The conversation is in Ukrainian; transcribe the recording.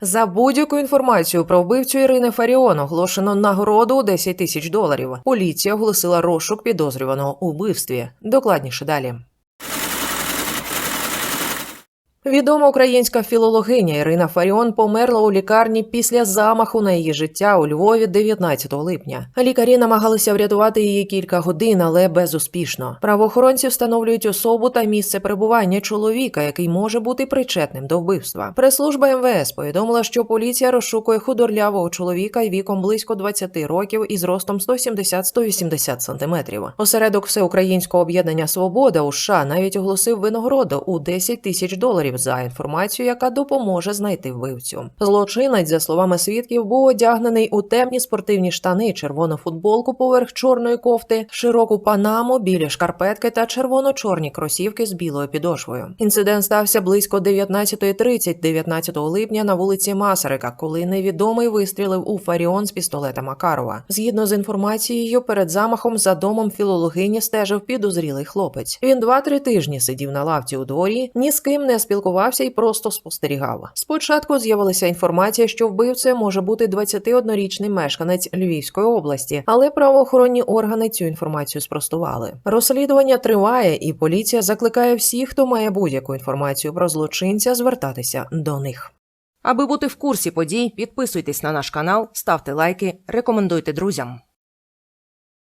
За будь-яку інформацію про вбивцю Ірини Фаріон оголошено нагороду у 10 тисяч доларів. Поліція оголосила розшук підозрюваного у вбивстві. Докладніше далі. Відома українська філологиня Ірина Фаріон померла у лікарні після замаху на її життя у Львові 19 липня. Лікарі намагалися врятувати її кілька годин, але безуспішно. Правоохоронці встановлюють особу та місце перебування чоловіка, який може бути причетним до вбивства. Прес-служба МВС повідомила, що поліція розшукує худорлявого чоловіка віком близько 20 років із ростом 170-180 сантиметрів. Осередок всеукраїнського об'єднання Свобода у США навіть оголосив винагороду у 10 тисяч доларів за інформацію, яка допоможе знайти вбивцю. Злочинець, за словами свідків, був одягнений у темні спортивні штани, червону футболку поверх чорної кофти, широку панаму, білі шкарпетки та червоно-чорні кросівки з білою підошвою. Інцидент стався близько 19.30 19 липня на вулиці Масарика, коли невідомий вистрілив у Фаріон з пістолета Макарова. Згідно з інформацією, перед замахом за домом філологині стежив підозрілий хлопець. Він два-три тижні сидів на лавці у дворі, ні з ким не спілкувався і просто спостерігав. Спочатку з'явилася інформація, що вбивцею може бути 21-річний мешканець Львівської області, але правоохоронні органи цю інформацію спростували. Розслідування триває, і поліція закликає всіх, хто має будь-яку інформацію про злочинця, звертатися до них. Аби бути в курсі подій, підписуйтесь на наш канал, ставте лайки, рекомендуйте друзям.